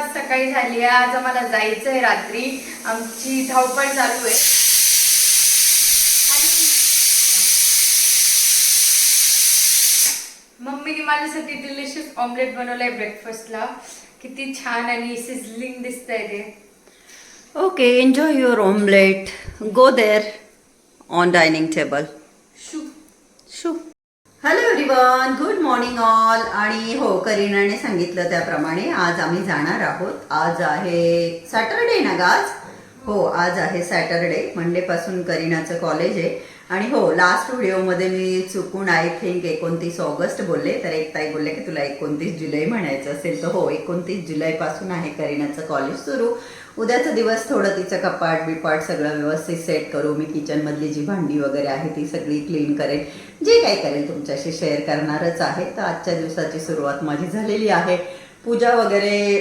आता सकाळी झाली आहे. आज आम्हाला जायचं आहे रात्री. आमची धावपळ चालू आहे. मम्मीने माझ्यासाठी डिलिशियस ऑमलेट बनवलंय ब्रेकफास्टला किती छान आणि सिझलिंग दिसतंय ते. Okay, enjoy your omelette. Go there on dining table. शू. Shoe. Hello everyone good morning all आणि हो करीनाने सांगितलं त्याप्रमाणे आज आम्ही जाणार आहोत. आज आहे सॅटरडे ना ग आज? हो आज आहे सॅटरडे मंडेपासून करीनाचं कॉलेज आहे. आणि हो लास्ट व्हिडिओमध्ये मी चुकून आय थिंक एकोणतीस ऑगस्ट बोलले. तर एक ताई बोलले की तुला एकोणतीस जुलै म्हणायचं असेल. तर हो एकोणतीस जुलैपासून आहे करीनाचं कॉलेज सुरू. उद्याचा दिवस थोडं तिचं कपाट बिपाट सगळं व्यवस्थित सेट करू. मी किचनमधली जी भांडी वगैरे आहे ती सगळी क्लीन करेन. जे काही करेल तुमच्याशी शेअर करणारच आहे. तर आजच्या दिवसाची सुरुवात माझी झालेली आहे. पूजा वगैरे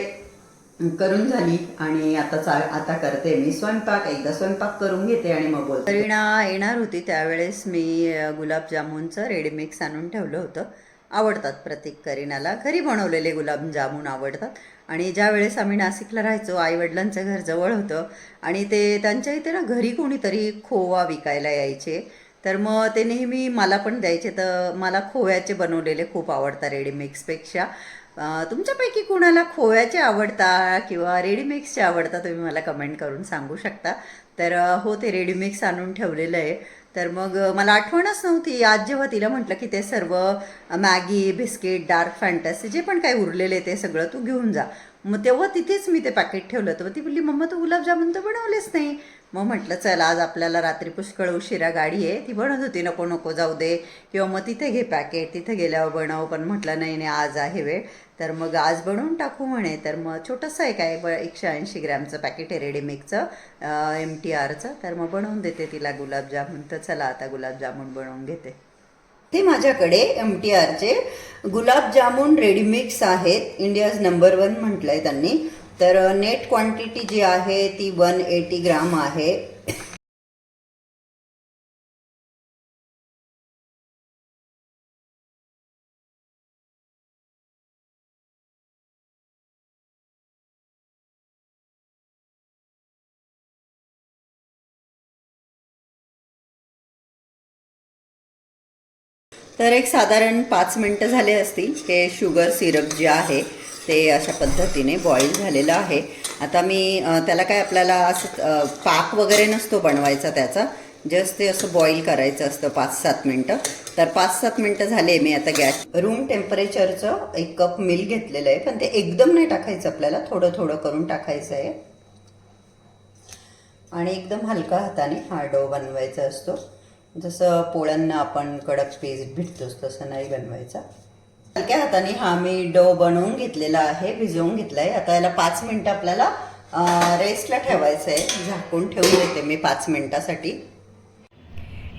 करून झाली आणि आता चा आता करते मी स्वयंपाक. एकदा स्वयंपाक करून घेते आणि मग बोलते. रीणा येणार होती त्यावेळेस मी गुलाबजामुनचं रेडीमिक्स आणून ठेवलं होतं. आवडतात प्रत्येक करीनाला. घरी बनवलेले गुलाबजामुन आवडतात. आणि ज्या वेळेस आम्ही नाशिकला राहायचो आईवडिलांचं घर जवळ होतं आणि ते त्यांच्या इथे ना घरी कोणीतरी खोवा विकायला यायचे. तर मग ते नेहमी मला पण द्यायचे. तर मला खोव्याचे बनवलेले खूप आवडतात रेडीमिक्सपेक्षा तुमच्यापैकी कुणाला खोव्याचे आवडता किंवा रेडीमिक्सचे आवडता तुम्ही मला कमेंट करून सांगू शकता. तर हो ते रेडीमिक्स आणून ठेवलेलं आहे. तर मग मला आठवणच नव्हती. आज जेव्हा तिला म्हटलं की ते सर्व मॅगी बिस्किट डार्क फॅन्टसी जे पण काही उरलेले ते सगळं तू घेऊन जा. मग तेव्हा तिथेच मी ते पॅकेट ठेवलं. तर ती बोलली मम्मा तू गुलाबजामुन तर बनवलेच नाही. मग म्हटलं चल आज आपल्याला रात्री पुष्कळ उशिरा गाडी आहे. ती बनत होती. नको नको जाऊ दे. किंवा मग तिथे घे पॅकेट तिथे गेल्यावर बनव. पण म्हटलं नाही नाही आज आहे वेळ. तर मग आज बनवून टाकू म्हणे. तर मग छोटंसं आहे काय ब एकशे ऐंशी ग्रॅमचं पॅकेट आहे रेडीमिक्सचं एम टी आरचं तर मग बनवून देते तिला गुलाबजामुन. तर चला आता गुलाबजामुन बनवून घेते. ते माझ्याकडे एम टी आरचे गुलाबजामुन रेडीमिक्स आहेत. इंडियाज नंबर वन म्हटलं आहे त्यांनी. तर नेट क्वांटिटी जी आहे ती वन एटी ग्राम आहे. तर एक साधारण पाच मिनटं झाले असतील. हे शुगर सिरप जे आहे ते अशा पद्धतीने बॉईल झालेलं आहे. आता मी त्याला काय आपल्याला असं पाक वगैरे नसतो बनवायचा त्याचा. जस्ट ते असं बॉईल करायचं असतं पाच सात मिनटं. तर पाच सात मिनटं झाले मी आता गॅस रूम टेम्परेचरचं एक कप मिल्क घेतलेलं आहे. पण ते एकदम नाही टाकायचं आपल्याला. थोडं थोडं करून टाकायचं आहे. आणि एकदम हलका हाताने हा डो बनवायचा असतो. जसं पोळ्यांना आपण कडक पेस्ट भिटतोच तसं नाही बनवायचा. हलक्या हाताने हा मी डो बनवून घेतलेला आहे भिजवून घेतला आहे आता याला पाच मिनटं आपल्याला रेस्टला ठेवायचं आहे झाकून ठेवून देते मी पाच मिनटासाठी.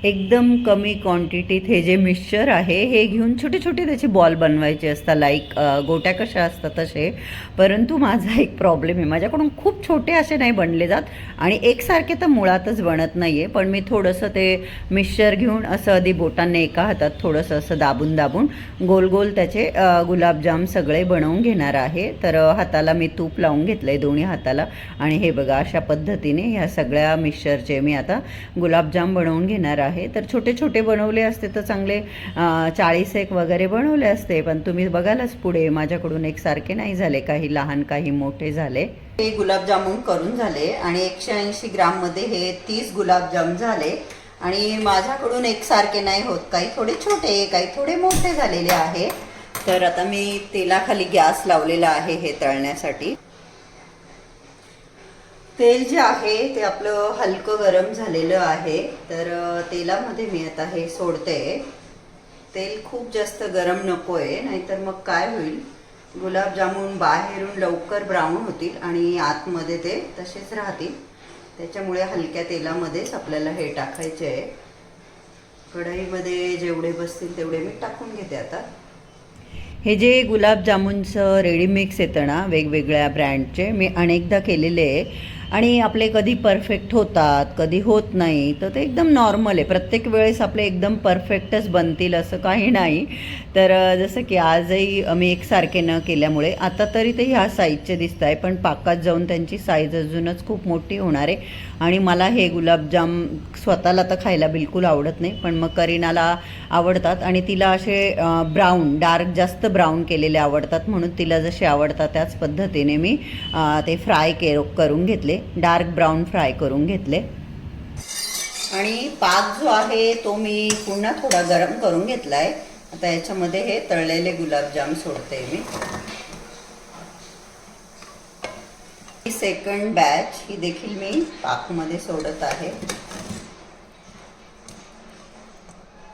एकदम कमी क्वांटिटीत हे जे मिक्सचर आहे हे घेऊन छोटे छोटे त्याचे बॉल बनवायचे असतात. लाईक गोट्या कशा असतात तसे. परंतु माझा एक प्रॉब्लेम आहे. माझ्याकडून खूप छोटे असे नाही बनले जात आणि एकसारखे तर मुळातच बनत नाही आहे पण मी थोडंसं ते मिक्सचर घेऊन असं आधी बोटांनी एका हातात थोडंसं असं दाबून दाबून गोल गोल त्याचे गुलाबजाम सगळे बनवून घेणार आहे. तर हाताला मी तूप लावून घेतलं आहे दोन्ही हाताला. आणि हे बघा अशा पद्धतीने ह्या सगळ्या मिक्सचरचे मी आता गुलाबजाम बनवून घेणार आहे. तर छोटे छोटे बनवले असते तर चांगले चाळीस एक वगैरे बनवले असते. पण तुम्ही बघालच पुढे माझ्याकडून एकसारखे नाही झाले. काही लहान काही मोठे झाले. हे गुलाबजामुन करून झाले आणि एकशे ऐंशी ग्राममध्ये हे तीस गुलाबजाम झाले. आणि माझ्याकडून एकसारखे नाही होत. काही थोडे छोटे काही थोडे मोठे झालेले आहे. तर आता मी तेलाखाली गॅस लावलेला आहे हे तळण्यासाठी. तेल जे आहे ते आपलं हलकं गरम झालेलं आहे. तर तेलामध्ये मी आता हे सोडते. तेल खूप जास्त गरम नको आहे नाहीतर मग काय होईल? गुलाबजामुन बाहेरून लवकर ब्राऊन होतील आणि आतमध्ये ते तसेच राहतील. त्याच्यामुळे हलक्या तेलामध्येच आपल्याला हे टाकायचे आहे. कढईमध्ये जेवढे बसतील तेवढे मी टाकून घेते आता. हे जे गुलाबजामुनचं रेडीमिक्स येतं ना वेगवेगळ्या ब्रँडचे मी अनेकदा केलेले आहे. आणि आपले कधी परफेक्ट होतात कधी होत नाही तर ते एकदम नॉर्मल आहे. प्रत्येक वेळेस आपले एकदम परफेक्टच बनतील असं काही नाही. तर जसं की आजही मी एकसारखे न केल्यामुळे आता तरी ते ह्या साईजचे दिसत आहे पण पाकात जाऊन त्यांची साईज अजूनच खूप मोठी होणार आहे. आणि मला हे गुलाबजाम स्वतःला तर खायला बिलकुल आवडत नाही पण मग करीनाला आवडतात आणि तिला असे ब्राऊन डार्क जास्त ब्राऊन केलेले आवडतात म्हणून तिला जसे आवडतात त्याच पद्धतीने मी ते फ्राय के करून घेतले. डार्क ब्राऊन फ्राय करून घेतले. आणि पाक जो आहे तो मी पुन्हा थोडा गरम करून घेतला आहे आता याच्यामध्ये हे तळलेले गुलाबजाम सोडते मी. ही सेकंड बॅच ही देखील मी पाकमध्ये सोडत आहे.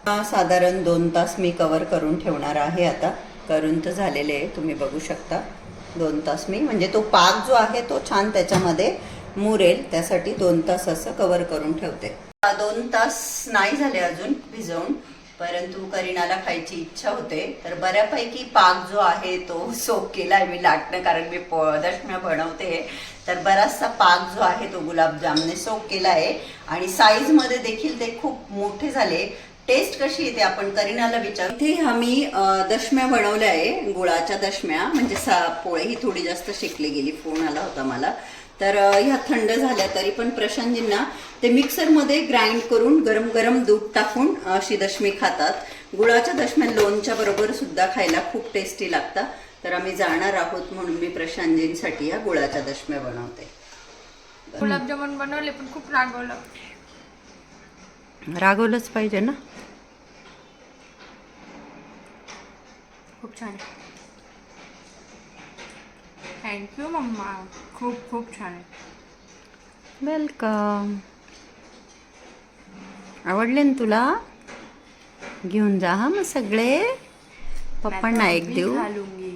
हा साधारण दोन तास मी कवर करून ठेवणार आहे आता. करून तर झालेले आहे तुम्ही बघू शकता. दोन तास मी म्हणजे तो पाक जो आहे तो छान त्याच्यामध्ये मुरेल त्यासाठी दोन तास असं कवर करून ठेवते. दोन तास नाही झाले अजून भिजवून परंतु करीनाला खायची इच्छा होते. तर बऱ्यापैकी पाक जो आहे तो सोक केला आहे मी लाटणं कारण मी दशम्या बनवते. तर बराचसा पाक जो आहे तो गुलाबजामने सोक केला आहे. आणि साईजमध्ये देखील ते खूप मोठे झाले. टेस्ट कशी येते आपण करीनाला विचार? इथे आम्ही दशम्या बनवल्या आहे गुळाच्या दशम्या. म्हणजे सा पोळी ही थोडी जास्त शेकली गेली फोन आला होता मला. तर ह्या थंड झाल्या तरी पण प्रशांतजींना ते मिक्सरमध्ये ग्राइंड करून गरम गरम दूध टाकून अशी दशमी खातात. गुळाच्या दशम्या लोणच्या बरोबर सुद्धा खायला खूप टेस्टी लागतात. तर आम्ही जाणार आहोत म्हणून मी प्रशांतजींसाठी या गुळाच्या दशम्या बनवते. गुलाबजामुन बनवले पण खूप रागवलं. रागवलंच पाहिजे ना? खूप छान. थँक्यू मम्मा खूप खूप छान. आहे वेलकम आवडले ना तुला? घेऊन जा हा मग सगळे. पप्पांना एक देऊ. घालूंगी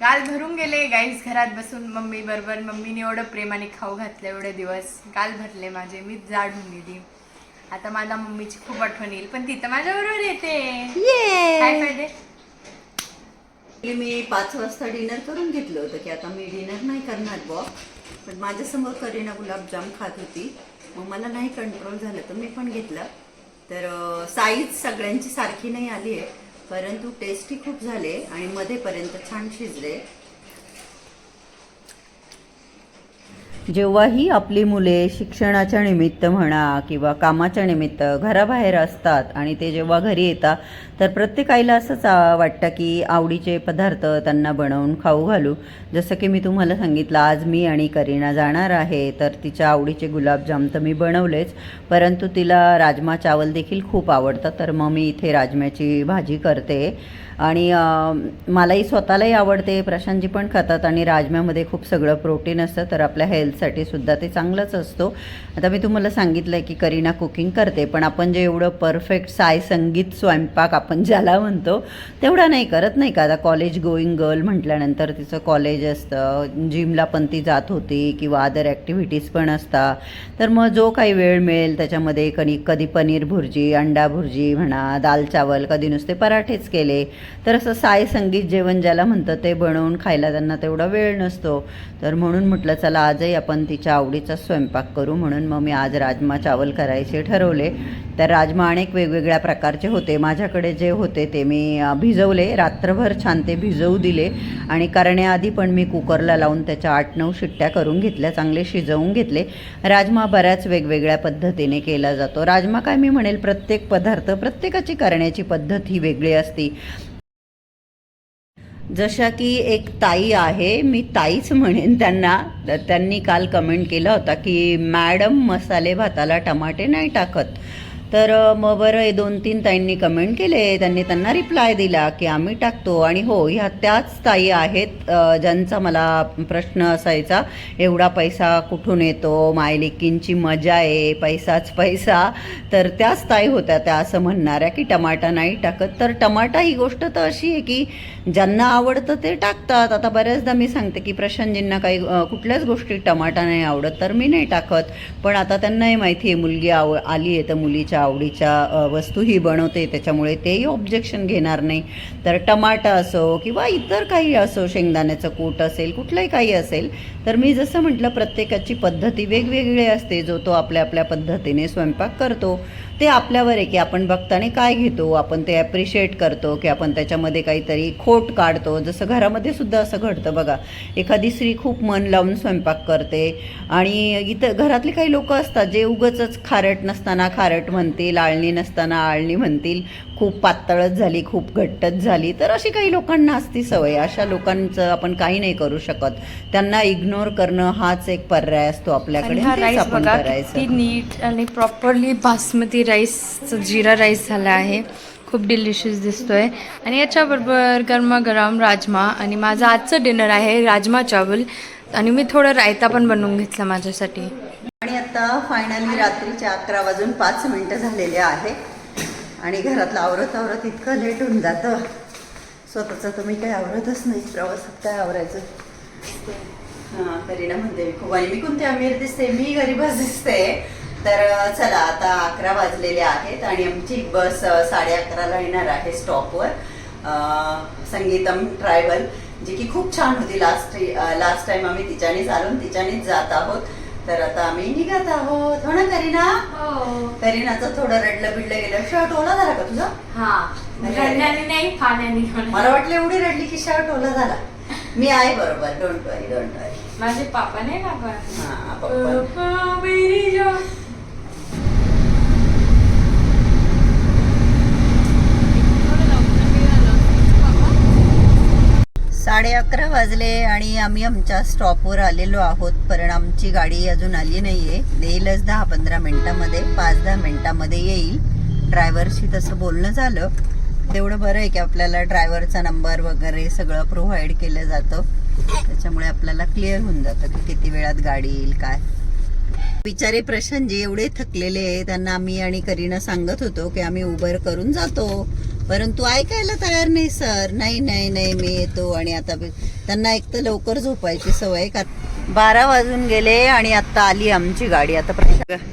गाल भरून गेले गाईस घरात बसून. मम्मी बरोबर मम्मीने एवढं प्रेमाने खाऊ घातलं एवढे दिवस. गाल भरले माझे मी जाड होऊन गेली. आता मला मम्मीची खूप आठवण येईल पण ती तर माझ्या बरोबर येते काय फायदे मी पाच वाजता डिनर करून घेतलं होतं की आता मी डिनर नाही करणार बॉ पण माझ्यासमोर करीना गुलाबजाम खात होती. मग मला नाही कंट्रोल झालं तर मी पण घेतलं. तर साईज सगळ्यांची सारखी नाही आली आहे परंतु टेस्टी खूप झाले आणि मध्येपर्यंत छान शिजले. जेव्हाही आपली मुले शिक्षणाच्या निमित्त म्हणा किंवा कामाच्या निमित्त घराबाहेर असतात आणि ते जेव्हा घरी येतात तर प्रत्येक आईला असंच वाटतं की आवडीचे पदार्थ त्यांना बनवून खाऊ घालू. जसं की मी तुम्हाला सांगितलं आज मी आणि करीना जाणार आहे तर तिच्या आवडीचे गुलाबजाम तर मी बनवलेच परंतु तिला राजमा चावल देखील खूप आवडतं तर मग मी इथे राजम्याची भाजी करते. आणि मलाही स्वतःलाही आवडते प्रशांतजी पण खातात आणि राजम्यामध्ये खूप सगळं प्रोटीन असतं तर आपल्या हेल्थ हेल्थसाठी सुद्धा ते चांगलंच असतो. आता मी तुम्हाला सांगितलं आहे की करीना कुकिंग करते पण आपण जे एवढं परफेक्ट साय संगीत स्वयंपाक आपण ज्याला म्हणतो तेवढा नाही करत नाही का? आता कॉलेज गोईंग गर्ल म्हटल्यानंतर तिचं कॉलेज असतं जिमला पण ती जात होती किंवा अदर ॲक्टिव्हिटीज पण असतात. तर मग जो काही वेळ मिळेल त्याच्यामध्ये कधी कधी पनीर भुर्जी अंडा भुर्जी म्हणा दाल चावल कधी नुसते पराठेच केले तर असं साय संगीत जेवण ज्याला म्हणतं ते बनवून खायला त्यांना तेवढा वेळ नसतो. तर म्हणून म्हटलं चला आजही आपण तिच्या आवडीचा स्वयंपाक करू म्हणून मग मी आज राजमा चावल करायचे ठरवले. तर राजमा अनेक वेगवेगळ्या प्रकारचे होते. माझ्याकडे जे होते ते मी भिजवले. रात्रभर छान ते भिजवू दिले. आणि करण्याआधी पण मी कुकरला लावून त्याच्या आठ नऊ शिट्ट्या करून घेतल्या. चांगले शिजवून घेतले. राजमा बऱ्याच वेगवेगळ्या पद्धतीने केला जातो. राजमा काय मी म्हणेल प्रत्येक पदार्थ प्रत्येकाची करण्याची पद्धत ही वेगळी असती. जशा की एक ताई आहे मी ताईच म्हणेन त्यांना. त्यांनी काल कमेंट केला होता की मॅडम मसाले भाताला टमाटे नाही टाकत. तर मग बरं हे दोन तीन ताईंनी कमेंट केले. त्यांनी त्यांना रिप्लाय दिला की आम्ही टाकतो. आणि हो ह्या त्याच ताई आहेत ज्यांचा मला प्रश्न असायचा एवढा पैसा कुठून येतो? मायलेकींची मजा आहे पैसाच पैसा. तर त्याच ताई होत्या त्या असं म्हणणाऱ्या की टमाटा नाही टाकत. तर टमाटा ही गोष्ट तर अशी आहे की ज्यांना आवडतं ते टाकतात. आता बऱ्याचदा मी सांगते की प्रशांतजींना काही कुठल्याच गोष्टी टमाटा नाही आवडत तर मी नाही टाकत. पण आता त्यांनाही माहिती आहे मुलगी आव आली आहे तर मुलीच्या आवडीच्या वस्तूही बनवते त्याच्यामुळे तेही ऑब्जेक्शन घेणार नाही. तर टमाटा असो किंवा इतर काही असो शेंगदाण्याचं कूट असेल कुठलंही काही असेल तर मी जसं म्हटलं प्रत्येकाची पद्धती वेगवेगळी असते. जो तो आपल्या आपल्या पद्धतीने स्वयंपाक करतो. ते आपल्यावर आहे की आपण बघताना काय घेतो आपण ते ॲप्रिशिएट करतो की आपण त्याच्यामध्ये काहीतरी खोट काढतो. जसं घरामध्ये सुद्धा असं घडतं बघा एखादी स्त्री खूप मन लावून स्वयंपाक करते आणि इथं घरातले काही लोक असतात जे उगच खारट नसताना खारट म्हणतील आळणी नसताना आळणी म्हणतील खूप पातळच झाली खूप घट्टच झाली तर अशी काही लोकांना असती सवय. अशा लोकांचं आपण काही नाही करू शकत. त्यांना इग्नोर करणं हाच एक पर्याय असतो आपल्याकडे नीट आणि प्रॉपरली बासमती राईसचं जिरा राईस झाला आहे. खूप डिलिशियस दिसतोय. आणि याच्याबरोबर गरमागरम राजमा आणि माझं आजचं डिनर आहे राजमा चावल. आणि मी थोडं रायता पण बनवून घेतला माझ्यासाठी. आणि आता फायनली रात्रीचे अकरा वाजून पाच मिनटं झालेले आहे. आणि घरातलं आवरत आवरत इतकं लेट होऊन जातं. स्वतःचं तर मी काही आवरतच नाही. प्रवासात काय आवरायचं? हां करीना म्हणते खूप आणि मी कोणते अमीर दिसते? मी गरीबच दिसते. तर चला आता अकरा वाजलेले आहेत आणि आमची बस साडे अकराला येणार आहे स्टॉपवर. संगीतम ट्रायबल जी की खूप छान होती लास्ट लास्ट टाइम आम्ही तिच्यानेच आलो तिच्यानेच जात आहोत. तर आता आम्ही निघत आहोत. हो ना करीना? करीनाचं थोडं रडलं बिडलं गेलं. शर्ट ओला झाला का तुझा? हा. नाही मला वाटलं एवढी रडली की शर्ट ओला झाला. मी आहे बरोबर. डोंट वरी डोंट वरी माझे पापा नाही हा पप्पा अकरा वाजले आणि आम्ही आमच्या स्टॉपवर आलेलो आहोत. पण आमची गाडी अजून आली नाही आहे येईलच दहा पंधरा मिनटामध्ये पाच दहा मिनटामध्ये येईल. ड्रायव्हरशी तसं बोलणं झालं. तेवढं बरं आहे की आपल्याला ड्रायव्हरचा नंबर वगैरे सगळं प्रोव्हाइड केलं जातं. त्याच्यामुळे आपल्याला क्लिअर होऊन जातं की किती वेळात गाडी येईल काय. बिचारे प्रशांतजी एवढे थकलेले आहे त्यांना आम्ही आणि करीना सांगत होतो की आम्ही उबर करून जातो. परंतु ऐकायला तयार नाही सर. नाही नाही नाही मी येतो आणि आता त्यांना एक तर लवकर झोपायची सवय का बारा वाजून गेले आणि आता आली आमची गाडी. आता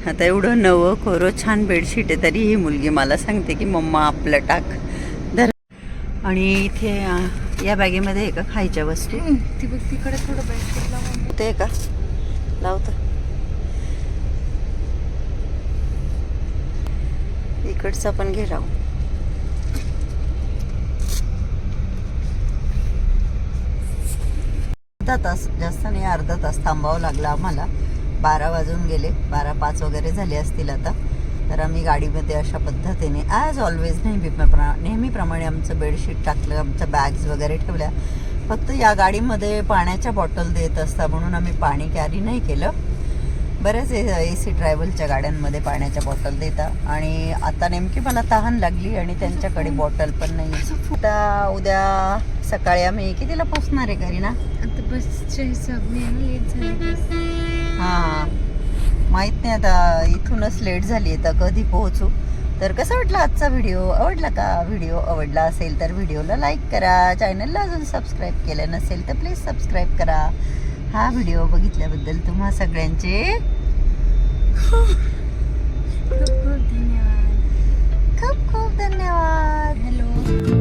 आता एवढं नवं खोरं छान बेडशीट आहे तरी ही मुलगी मला सांगते की मम्मा आपलं टाक. धर आणि इथे या बॅगेमध्ये आहे का खायच्या वस्तू. ती बघ तिकडे थोडं बेडशीट ते का? लावतो. इकडचा पण घे अर्धा तास जास्त नाही अर्धा तास थांबावं लागला आम्हाला. बारा वाजून गेले. बारा पाच वगैरे झाले असतील आता. तर आम्ही गाडीमध्ये अशा पद्धतीने ॲज ऑलवेज नेहमीप्रमा नेहमीप्रमाणे आमचं बेडशीट टाकलं आमच्या बॅग्स वगैरे ठेवल्या. फक्त या गाडीमध्ये पाण्याच्या बॉटल देत असता म्हणून आम्ही पाणी कॅरी नाही केलं. बऱ्याच ए सी ट्रॅव्हलच्या गाड्यांमध्ये पाण्याच्या बॉटल देतात. आणि आता नेमकी मला तहान लागली आणि त्यांच्याकडे बॉटल पण नाही. आता उद्या सकाळी आम्ही कितीला पोचणार आहे घरी ना? आता बसच्या हां. माहीत नाही आता इथूनच लेट झाली आहे तर कधी पोहोचू? तर कसा वाटला आजचा व्हिडिओ आवडला का व्हिडिओ आवडला असेल तर व्हिडिओला लाईक करा. चॅनलला अजून सबस्क्राईब केलं नसेल तर प्लीज सबस्क्राईब करा. हा व्हिडिओ बघितल्याबद्दल तुम्हा सगळ्यांचे खूप खूप धन्यवाद. खूप खूप धन्यवाद. हॅलो.